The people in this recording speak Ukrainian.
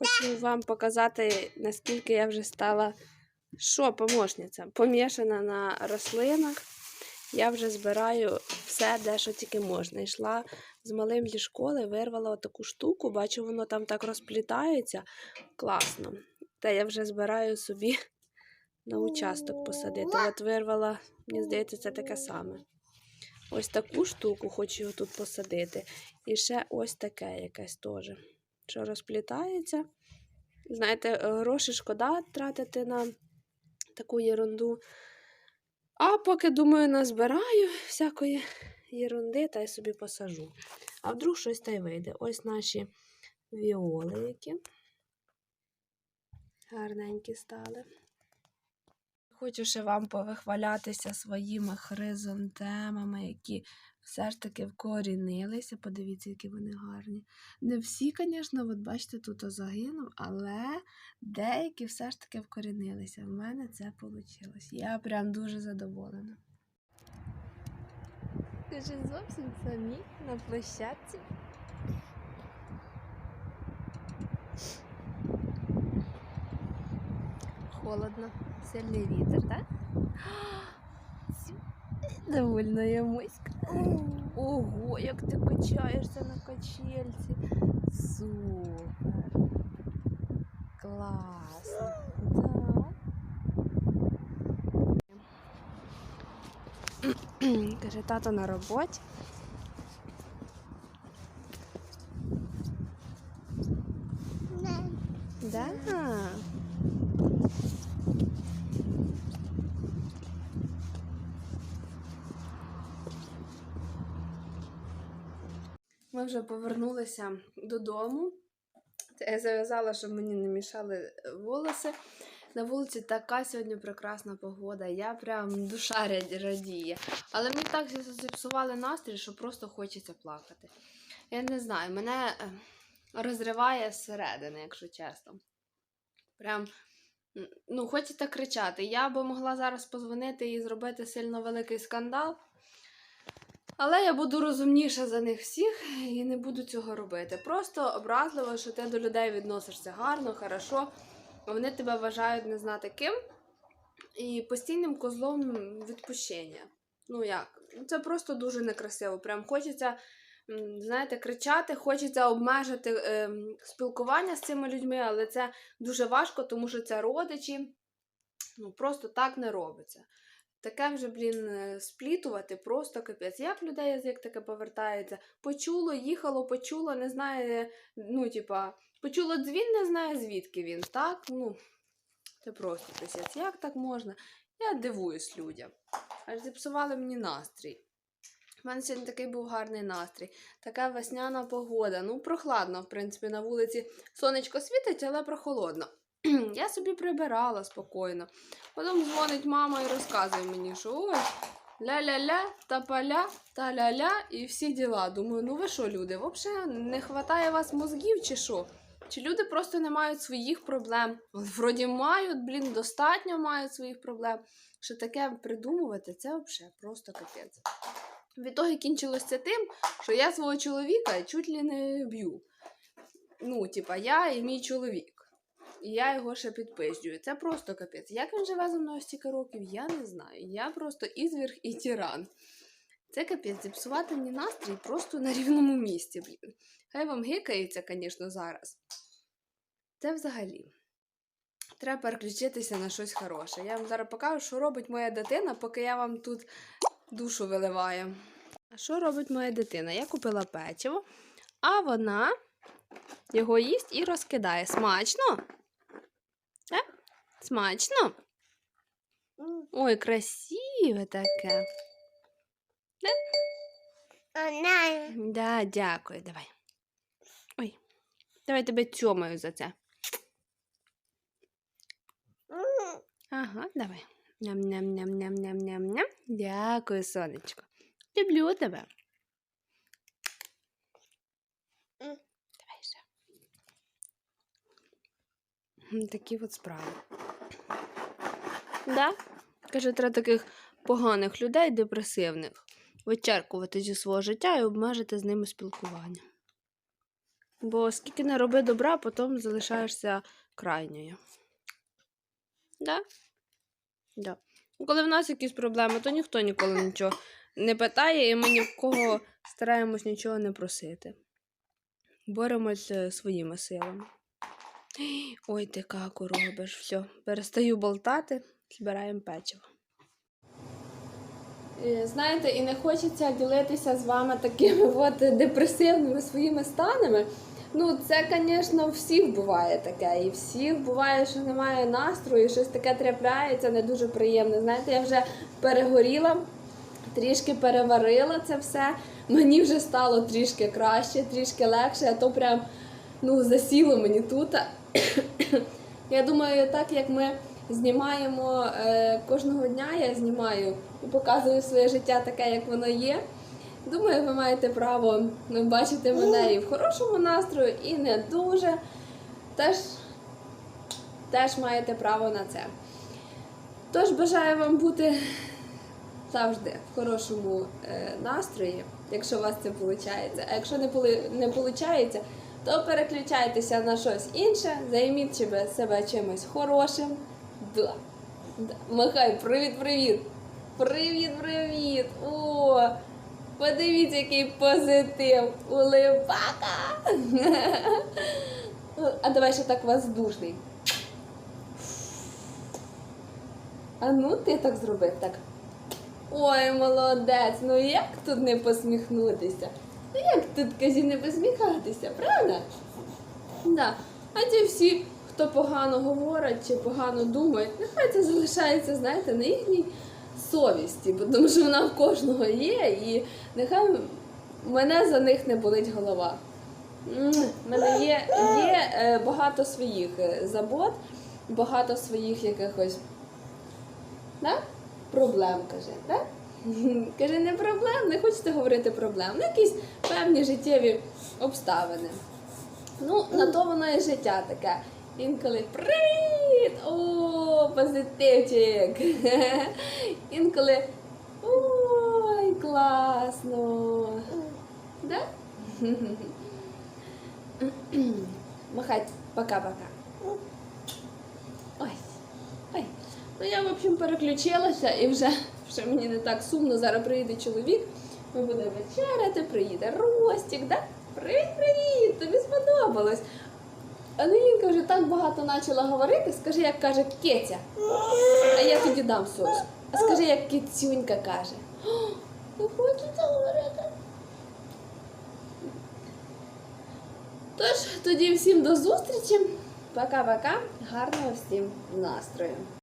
Хочу вам показати, наскільки я вже стала що, помощниця, помішана на рослинах. Я вже збираю все, де що тільки можна. Йшла з малим зі школи, вирвала таку штуку, бачу, воно там так розплітається. Класно. Та я вже збираю собі на участок посадити. От вирвала, мені здається, це таке саме. Ось таку штуку хочу тут посадити. І ще ось таке якесь теж. Що розплітається. Знаєте, гроші шкода тратити на таку ерунду. А поки, думаю, назбираю всякої ерунди та й собі посажу. А вдруг щось та й вийде. Ось наші віоли, які гарненькі стали. Хочу ще вам повихвалятися своїми хризантемами, які все ж таки вкорінилися. Подивіться, які вони гарні. Не всі, звісно, от бачите, тут загинув, але деякі все ж таки вкорінилися. В мене це вийшло. Я прям дуже задоволена. Ти ж зовсім самі на площадці. Холодно, сильний вітер, так? Довольно я моська. Ого, як ти качаєшся на качельці. Супер. Класно. Так. Каже, тато на роботі. Да. Ми вже повернулися додому. Я зав'язала, щоб мені не мішали волоси. На вулиці така сьогодні прекрасна погода. Я прям душа радіє. Але мені так зіпсували настрій, що просто хочеться плакати. Я не знаю, мене е, розриває зсередини, якщо чесно. Прям, ну, хочеться кричати. Я би могла зараз позвонити і зробити сильно великий скандал. Але я буду розумніша за них всіх і не буду цього робити. Просто образливо, що ти до людей відносишся гарно, хорошо, вони тебе вважають не знати ким і постійним козлом відпущення. Ну як? Це просто дуже некрасиво. Прям хочеться, знаєте, кричати, хочеться обмежити ем, спілкування з цими людьми, але це дуже важко, тому що це родичі. Ну просто так не робиться. Таке вже, блін, е, сплітувати просто капець. Як людей язик таке повертається? Почуло, їхало, почуло, не знає, ну, типа, почуло дзвін, не знає, звідки він. Так, ну, це просто писець. Як так можна? Я дивуюсь людям. Аж зіпсували мені настрій. У мене сьогодні такий був гарний настрій. Така весняна погода. Ну, прохладно, в принципі, на вулиці сонечко світить, але прохолодно. Я собі прибирала спокійно. Потім дзвонить мама і розказує мені, що ой, ля-ля-ля, та-поля, та-ля-ля і всі діла. Думаю, ну ви що, люди, взагалі не вистачає вас мозгів чи що? Чи люди просто не мають своїх проблем? Вроді мають, блін, достатньо мають своїх проблем. Що таке придумувати, це взагалі просто капець. Відтоді кінчилося тим, що я свого чоловіка чуть ли не б'ю. Ну, типа, я і мій чоловік. І я його ще підпизджую. Це просто капець. Як він живе за мною стільки років, я не знаю. Я просто ізвірг і тиран. Це капець, зіпсувати мені настрій просто на рівному місці, блін. Хай вам гикається, звісно, зараз. Це взагалі. Треба переключитися на щось хороше. Я вам зараз покажу, що робить моя дитина, поки я вам тут душу виливаю. А що робить моя дитина? Я купила печиво, а вона його їсть і розкидає. Смачно? Смачно? Ой, красиве таке. Она Да, дякую, давай. Ой. Давай тебе цьомаю за це. Ага, давай. Ням-ням-ням-ням-ням-ням-ням. Дякую, сонечко. Люблю тебе. Давай ще. Такі от справи. Да? Каже, треба таких поганих людей, депресивних, вичеркувати зі свого життя і обмежити з ними спілкування. Бо скільки не роби добра, потім залишаєшся крайньою. Да? Да. Ну, Коли в нас якісь проблеми, то ніхто ніколи нічого не питає, і ми ні в кого стараємось нічого не просити. Боремось е, своїми силами. Ой, ти каку робиш. Все, перестаю болтати, збираємо печиво. Е, Знаєте, і не хочеться ділитися з вами такими от депресивними своїми станами. Ну, це, звісно, всіх буває таке. І всіх буває, що немає настрою, щось таке трапляється, не дуже приємне. Знаєте, я вже перегоріла, трішки переварила це все. Мені вже стало трішки краще, трішки легше, а то прям ну, засіло мені тут. Я думаю, так як ми знімаємо е, кожного дня, я знімаю і показую своє життя таке, як воно є. Думаю, ви маєте право ну, бачити мене і в хорошому настрою, і не дуже. Теж, теж маєте право на це. Тож бажаю вам бути завжди в хорошому е, настрої, якщо у вас це виходить. А якщо не виходить, то переключайтеся на щось інше, займіть себе, чимось хорошим. Да. Да. Махай, привіт-привіт! Привіт-привіт! О! Подивіться, який позитив! Улибака! А давай ще так воздушний. А ну ти так зробив, так. Ой, молодець, ну як тут не посміхнутися? Ну як тут кажі не посміхатися, правда? Да. А ті всі, хто погано говорить чи погано думають, нехай це залишається, знаєте, на їхній совісті, тому що вона в кожного є, і нехай мене за них не болить голова. В мене є, є е, багато своїх е, забот, багато своїх якихось да? проблем, каже, да? Каже, не проблем, не хочете говорити проблем, ну якісь певні життєві обставини. Ну, на то воно і життя таке. Інколи привіт! О, позитивчик! Інколи ой, класно! Да? Махать, пока-пока. Ой, ой. Ну я, в общем, переключилася і вже, вже мені не так сумно. Зараз приїде чоловік, ми будемо вечеряти, приїде Ростік, да? Привіт-привіт! Тобі сподобалось. Ангелінка вже так багато почала говорити, скажи, як каже Кетя. А я тоді дам сос. А скажи, як кицюнька каже. Не хочеться говорити. Тож, тоді всім до зустрічі. Пока-пока. Гарного всім настрою.